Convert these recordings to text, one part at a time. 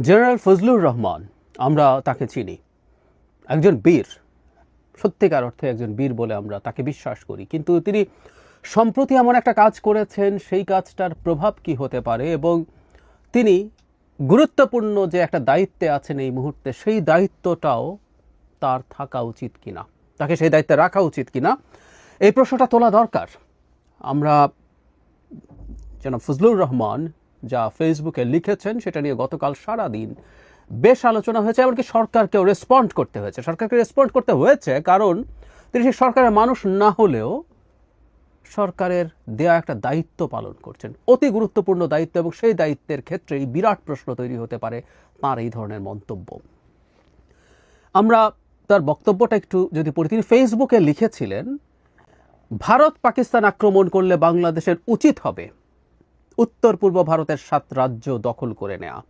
General Fazlur Rahman, আমরা তাকে চিনি। একজন বীর, সত্যিকার অর্থে একজন বীর বলে আমরা তাকে বিশ্বাস করি। কিন্তু তিনি সম্প্রতি এমন একটা কাজ করেছেন, সেই কাজটার প্রভাব কি হতে পারে এবং তিনি গুরুত্বপূর্ণ যে একটা দায়িত্বে আছেন এই মুহূর্তে, সেই দায়িত্বটাও তার থাকা উচিত কিনা? তাকে সেই দায়িত্বে রাখা উচিত কিনা? এই প্রশ্নটা তোলা দরকার। আমরা যেন ফজলুর রহমান যা ফেসবুকে লিখেছেন, সেটা নিয়ে গতকাল সারা দিন বেশ আলোচনা হয়েছে, এমনকি সরকারকেও রেসপন্ড করতে হয়েছে। সরকারকে রেসপন্ড করতে হয়েছে কারণ তিনি সেই সরকারের মানুষ না হলেও সরকারের দেয়া একটা দায়িত্ব পালন করছেন। অতি গুরুত্বপূর্ণ দায়িত্ব এবং সেই দায়িত্বের ক্ষেত্রে এই বিরাট প্রশ্ন তৈরি হতে পারে তার এই ধরনের মন্তব্য। আমরা তার বক্তব্যটা একটু যদি পড়ি, তিনি ফেসবুকে লিখেছিলেন ভারত পাকিস্তান আক্রমণ করলে বাংলাদেশের উচিত হবে। উত্তর পূর্ব ভারতের সাত রাজ্য দখল করে নেওয়া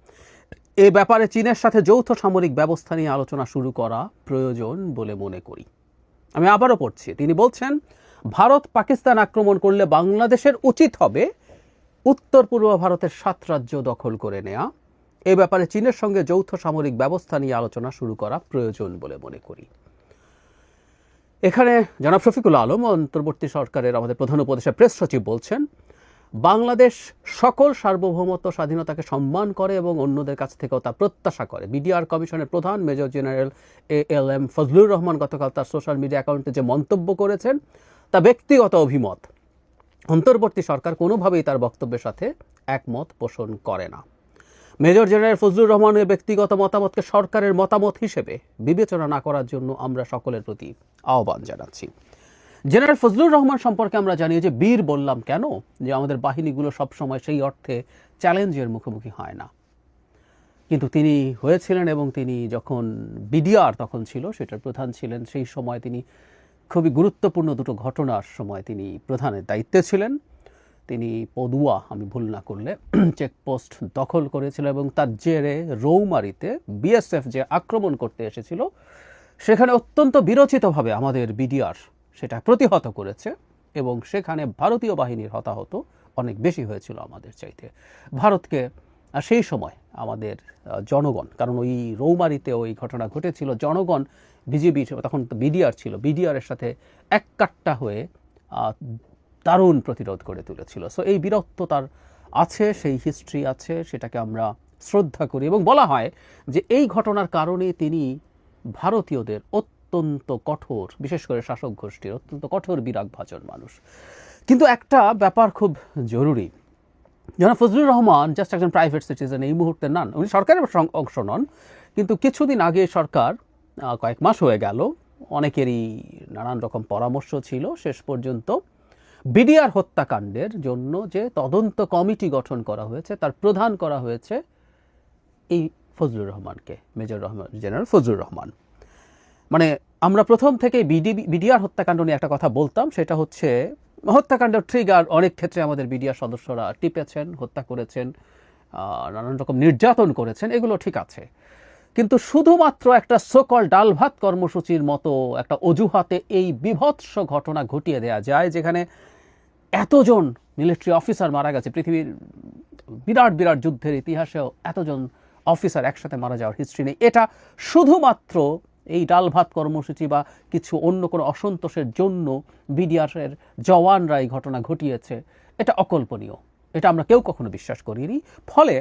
এ ব্যাপারে চীনের সাথে যৌথ সামরিক ব্যবস্থা নিয়ে আলোচনা শুরু করা প্রয়োজন বলে মনে করি। আমি আবারও পড়ছি, তিনি বলছেন, ভারত পাকিস্তান আক্রমণ করলে বাংলাদেশের উচিত হবে উত্তর পূর্ব ভারতের সাত রাজ্য দখল করে নেওয়া এ ব্যাপারে চীনের সঙ্গে যৌথ সামরিক ব্যবস্থা নিয়ে আলোচনা শুরু করা প্রয়োজন বলে মনে করি। এখানে জনাব শফিকুল আলম, অন্তর্বর্তী সরকারের আমাদের প্রধান উপদেষ্টা, প্রেস সচিব বলছেন বাংলাদেশ সকল সার্বভৌমত্ব, স্বাধীনতাকে সম্মান করে এবং অন্যদের কাছ থেকেও তা প্রত্যাশা করে। বিডিআর কমিশনের প্রধান major general A L M Fazlur Rahman গতকাল তার সোশ্যাল মিডিয়া অ্যাকাউন্টে যে মন্তব্য করেছেন, তা ব্যক্তিগত অভিমত। অন্তর্বর্তী সরকার কোনোভাবেই তার বক্তব্যের সাথে একমত পোষণ করে না। মেজর জেনারেল ফজলুর রহমানের ব্যক্তিগত মতামতকে সরকারের মতামত হিসেবে বিবেচনা না করার জন্য আমরা সকলের প্রতি আহ্বান জানাচ্ছি। জেনারেল ফজলুর রহমান সম্পর্কে আমরা জানি যে বীর বললাম কেন? যে আমাদের বাহিনীগুলো সবসময় সেই অর্থে চ্যালেঞ্জের মুখোমুখি হয় না। কিন্তু তিনি হয়েছিলেন এবং তিনি যখন বিডিআর তখন ছিল, সেটার প্রধান ছিলেন, সেই সময় তিনি খুবই গুরুত্বপূর্ণ দুটো ঘটনার সময় তিনি প্রধানের দায়িত্বে ছিলেন। তিনি পদুয়া, আমি ভুল না করলে, চেকপোস্ট দখল করেছিল এবং তার জেরে রৌমারিতে বিএসএফ যে আক্রমণ করতে এসেছিল, সেখানে অত্যন্ত বিরচিতভাবে আমাদের বিডিআর সেটা প্রতিহত করেছে এবং সেখানে ভারতীয় বাহিনীর হতাহত অনেক বেশি হয়েছিল আমাদের চাইতে। ভারতকে সেই সময় আমাদের জনগণ, কারণ ওই রৌমারিতে ওই ঘটনা ঘটেছিল, জনগণ বিজেপি তখন তো বিডিআর ছিল বিডিআরের সাথে এক কাট্টা হয়ে দারুণ প্রতিরোধ করে তুলেছিল। সো এই বীরত্ব তার আছে, সেই হিস্ট্রি আছে, সেটাকে আমরা শ্রদ্ধা করি এবং বলা হয় যে এই ঘটনার কারণে তিনি ভারতীয়দের অত্যন্ত কঠোর, বিশেষ করে শাসক গোষ্ঠীর অত্যন্ত কঠোর বিরাগ ভাজন মানুষ। কিন্তু একটা ব্যাপার খুব জরুরি। যেন ফজলুর রহমান জাস্ট একজন প্রাইভেট সিটিজেন এই মুহূর্তে নন উনি সরকারের অংশ নন, কিন্তু কিছুদিন আগে সরকার কয়েক মাস হয়ে গেল, অনেকেরই নানান রকম পরামর্শ ছিল। শেষ পর্যন্ত বিডিআর হত্যাকাণ্ডের জন্য যে তদন্ত কমিটি গঠন করা হয়েছে, তার প্রধান করা হয়েছে এই ফজলুর রহমানকে, মেজর রহমান, জেনারেল ফজলুর রহমান। মানে আমরা প্রথম থেকে বিডি, বিডিআর হত্যাকাণ্ড নিয়ে একটা কথা বলতাম, সেটা হচ্ছে হত্যাকাণ্ড ট্রিগার অনেক ক্ষেত্রে আমাদের বিডিআর সদস্যরা টিপেছেন, হত্যা করেছেন নানান রকম নির্যাতন করেছেন, এগুলো ঠিক আছে। কিন্তু শুধুমাত্র একটা সকল ডাল ভাত কর্মসূচির মতো একটা অজুহাতে এই বিভৎস ঘটনা ঘটিয়ে দেয়া যায়, যেখানে এতজন মিলিটারি অফিসার মারা গেছে। পৃথিবীর বিরাট বিরাট যুদ্ধের ইতিহাসেও এতজন অফিসার একসাথে মারা যাওয়ার হিস্ট্রি নেই। এটা শুধুমাত্র এই ডাল ভাত কর্মসূচি বা কিছু অন্য কোনো অসন্তোষের জন্য বিডিআরের জওয়ানরা এই ঘটনা ঘটিয়েছে, এটা অকল্পনীয়। এটা আমরা কেউ কখনো বিশ্বাস করিনি। ফলে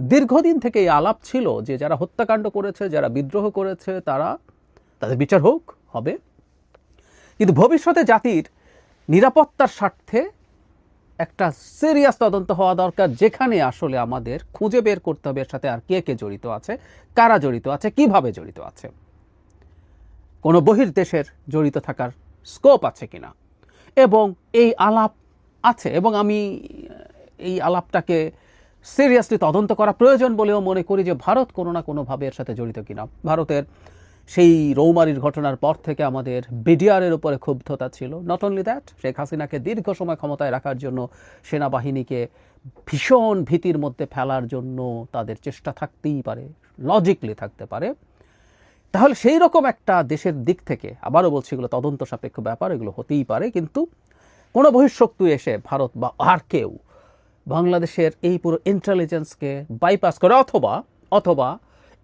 দীর্ঘদিন থেকে এই আলাপ ছিল যে যারা হত্যাকাণ্ড করেছে, যারা বিদ্রোহ করেছে, তারা তাদের বিচার হোক, হবে। কিন্তু ভবিষ্যতে জাতির নিরাপত্তার স্বার্থে একটা সিরিয়াস তদন্ত হওয়া দরকার, যেখানে আসলে আমাদের খুঁজে বের করতে হবে এর সাথে আর কে কে জড়িত আছে, কারা জড়িত আছে, কীভাবে জড়িত আছে। কোনো বহির্দেশের জড়িত থাকার স্কোপ আছে কিনা? এবং এই আলাপ আছে, এবং আমি এই আলাপটাকে সিরিয়াসলি তদন্ত করা প্রয়োজন বলেও মনে করি যে ভারত কোনো না কোনোভাবে এর সাথে জড়িত কিনা। ভারতের সেই রৌমারির ঘটনার পর থেকে আমাদের বিডিআরের উপরে ক্ষুব্ধতা ছিল। নট অনলি দ্যাট শেখ হাসিনাকে দীর্ঘ সময় ক্ষমতায় রাখার জন্য সেনাবাহিনীকে ভীষণ ভীতির মধ্যে ফেলার জন্য তাদের চেষ্টা থাকতেই পারে লজিকলি থাকতে পারে। তাহলে সেই রকম একটা দেশের দিক থেকে, আবারও বলছি এগুলো তদন্ত সাপেক্ষ ব্যাপার, এগুলো হতেই পারে, কিন্তু কোনো বহিঃশক্তি এসে ভারত বা আর কেউ বাংলাদেশের এই পুরো ইন্টেলিজেন্সকে বাইপাস করে, অথবা অথবা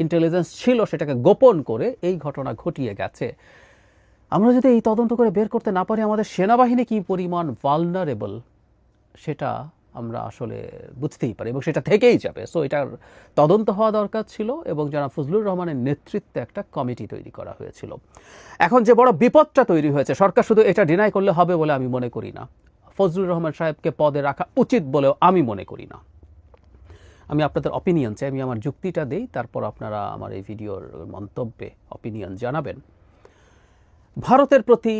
ইন্টেলিজেন্স ছিল সেটাকে গোপন করে এই ঘটনা ঘটিয়ে গেছে। আমরা যদি এই তদন্ত করে বের করতে না পারি, আমাদের সেনাবাহিনী কি পরিমাণ ভালনারেবল সেটা আমরা আসলে বুঝতেই পারি এবং সেটা থেকেই যাবে। সো এটার তদন্ত হওয়া দরকার ছিল এবং যারা ফজলুর রহমানের নেতৃত্বে একটা কমিটি তৈরি করা হয়েছিল। এখন যে বড় বিপদটা তৈরি হয়েছে, সরকার শুধু এটা ডিনাই করলে হবে বলে আমি মনে করি না। ফজলুর রহমান সাহেবকে পদে রাখা উচিত বলেও আমি মনে করি না। আমি আপনাদের অপিনিয়ন চাই, আমি আমার যুক্তিটা দেই, তারপর আপনারা আমার এই ভিডিওর মন্তব্যে অপিনিয়ন জানাবেন। ভারতের প্রতি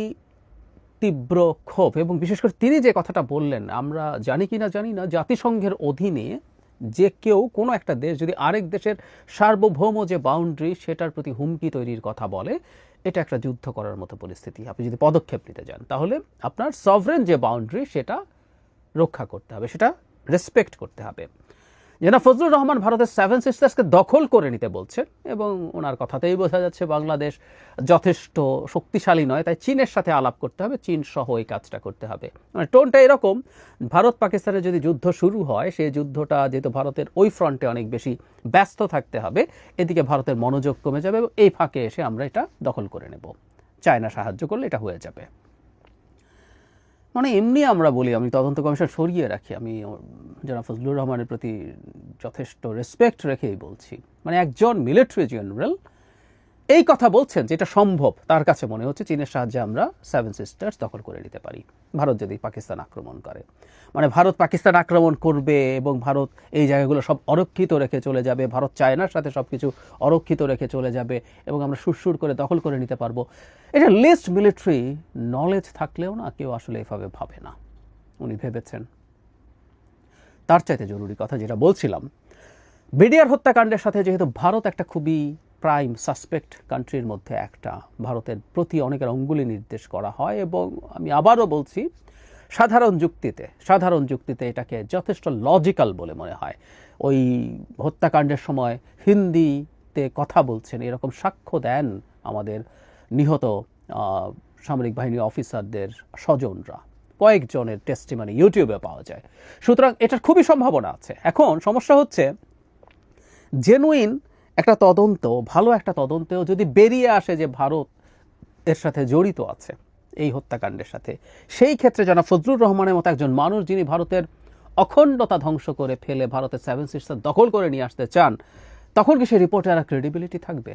তীব্র ক্ষোভ এবং বিশেষ করে তিনি যে কথাটা বললেন, আমরা জানি কি না জানি না, জাতিসংঘের অধীনে যে কেউ কোনো একটা দেশ, যদি আরেক দেশের সার্বভৌম যে বাউন্ডারি সেটার প্রতি হুমকি তৈরির কথা বলে, এটা একটা যুদ্ধ করার মতো পরিস্থিতি। আপনি যদি পদক্ষেপ নিতে যান, তাহলে আপনার সভরেন যে বাউন্ডারি সেটা রক্ষা করতে হবে, সেটা রেসপেক্ট করতে হবে। জেনা ফজলুর রহমান ভারতের সেভেন সিস্টার্সকে দখল করে নিতে বলছেন এবং ওনার কথাতেই বোঝা যাচ্ছে বাংলাদেশ যথেষ্ট শক্তিশালী নয়, তাই চীনের সাথে আলাপ করতে হবে, চীন সহ এই কাজটা করতে হবে। মানে টোনটা এরকম, ভারত পাকিস্তানের যদি যুদ্ধ শুরু হয়, সেই যুদ্ধটা যেহেতু ভারতের ওই ফ্রন্টে অনেক বেশি ব্যস্ত থাকতে হবে, এদিকে ভারতের মনোযোগ কমে যাবে এবং এই ফাঁকে এসে আমরা এটা দখল করে নেব। চায়না সাহায্য করলে এটা হয়ে যাবে। মানে এমনি আমরা বলি, আমি তদন্ত কমিশন সরিয়ে রাখি, আমি যারা ফজলুর রহমানের প্রতি যথেষ্ট রেসপেক্ট রেখেই বলছি। মানে একজন মিলিটারি জেনারেল এই কথা বলছেন যেটা সম্ভব, তার কাছে মনে হচ্ছে চীনের সাহায্যে আমরা সেভেন সিস্টার্স দখল করে নিতে পারি। ভারত যদি পাকিস্তান আক্রমণ করে। মানে ভারত পাকিস্তান আক্রমণ করবে এবং ভারত এই জায়গাগুলো সব অরক্ষিত রেখে চলে যাবে, ভারত চায়নার সাথে সব কিছু অরক্ষিত রেখে চলে যাবে এবং আমরা সুরসুর করে দখল করে নিতে পারব। এটা লিস্ট মিলিটারি নলেজ থাকলেও না কেউ আসলে এভাবে ভাবে না। উনি ভেবেছেন। তার চাইতে জরুরি কথা যেটা বলছিলাম, বিডিআর হত্যাকাণ্ডের সাথে যেহেতু ভারত একটা খুবই প্রাইম সাসপেক্ট কান্ট্রির মধ্যে একটা। ভারতের প্রতি অনেকের অঙ্গুলি নির্দেশ করা হয় এবং আমি আবারও বলছি, সাধারণ যুক্তিতে সাধারণ যুক্তিতে এটাকে যথেষ্ট লজিক্যাল বলে মনে হয়। ওই হত্যাকাণ্ডের সময় হিন্দিতে কথা বলছেন, এরকম সাক্ষ্য দেন আমাদের নিহত সামরিক বাহিনী অফিসারদের স্বজনরা। কয়েকজনের টেস্টিমানি ইউটিউবে পাওয়া যায়। সুতরাং এটার খুবই সম্ভাবনা আছে। এখন সমস্যা হচ্ছে জেনুইন একটা তদন্ত ভালো একটা তদন্তেও যদি বেরিয়ে আসে যে ভারত এর সাথে জড়িত আছে, এই হত্যাকাণ্ডের সাথে। সেই ক্ষেত্রে যারা ফজলুর রহমানের মতো একজন মানুষ যিনি ভারতের অখণ্ডতা ধ্বংস করে ফেলে ভারতের সেভেন সিস্টার দখল করে নিয়ে আসতে চান, তখন কি সেই রিপোর্টের আর ক্রেডিবিলিটি থাকবে?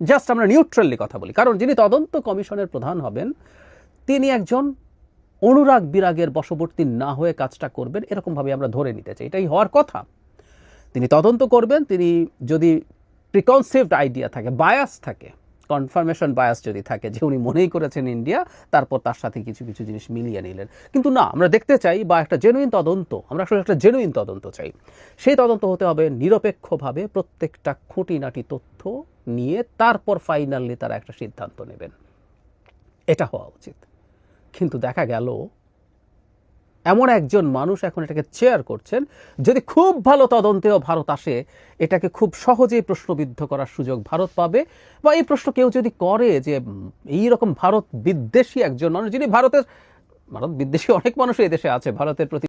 জাস্ট আমরা নিউট্রালি কথা বলি। কারণ যিনি তদন্ত কমিশনের প্রধান হবেন, তিনি একজন অনুরাগ বিরাগের বশবর্তী না হয়ে কাজটা করবেন, এরকমভাবে আমরা ধরে নিতে চাই। এটাই হওয়ার কথা। তিনি তদন্ত করবেন, তিনি যদি প্রিকনসিভড আইডিয়া থাকে বায়াস থাকে কনফার্মেশন বায়াস যদি থাকে যে উনি মনেই করেছেন ইন্ডিয়া, তারপর তার সাথে কিছু কিছু জিনিস মিলিয়ে নিলেন। কিন্তু না, আমরা দেখতে চাই বা একটা জেনুইন তদন্ত, আমরা আসলে একটা জেনুইন তদন্ত চাই। সেই তদন্ত হতে হবে নিরপেক্ষভাবে প্রত্যেকটা খুঁটিনাটি তথ্য নিয়ে, তারপর ফাইনালি তারা একটা সিদ্ধান্ত নেবেন। এটা হওয়া উচিত। কিন্তু দেখা গেল এমন একজন মানুষ এখন এটাকে চেয়ার করছেন, যদি খুব ভালো তদন্তেও ভারত আসে, এটাকে খুব সহজেই প্রশ্নবিদ্ধ করার সুযোগ ভারত পাবে। বা এই প্রশ্ন কেউ যদি করে যে এই রকম ভারত বিদ্বেষী একজন মানুষ, যিনি ভারতের, ভারত বিদ্বেষী অনেক মানুষ এই দেশে আছে, ভারতের প্রতি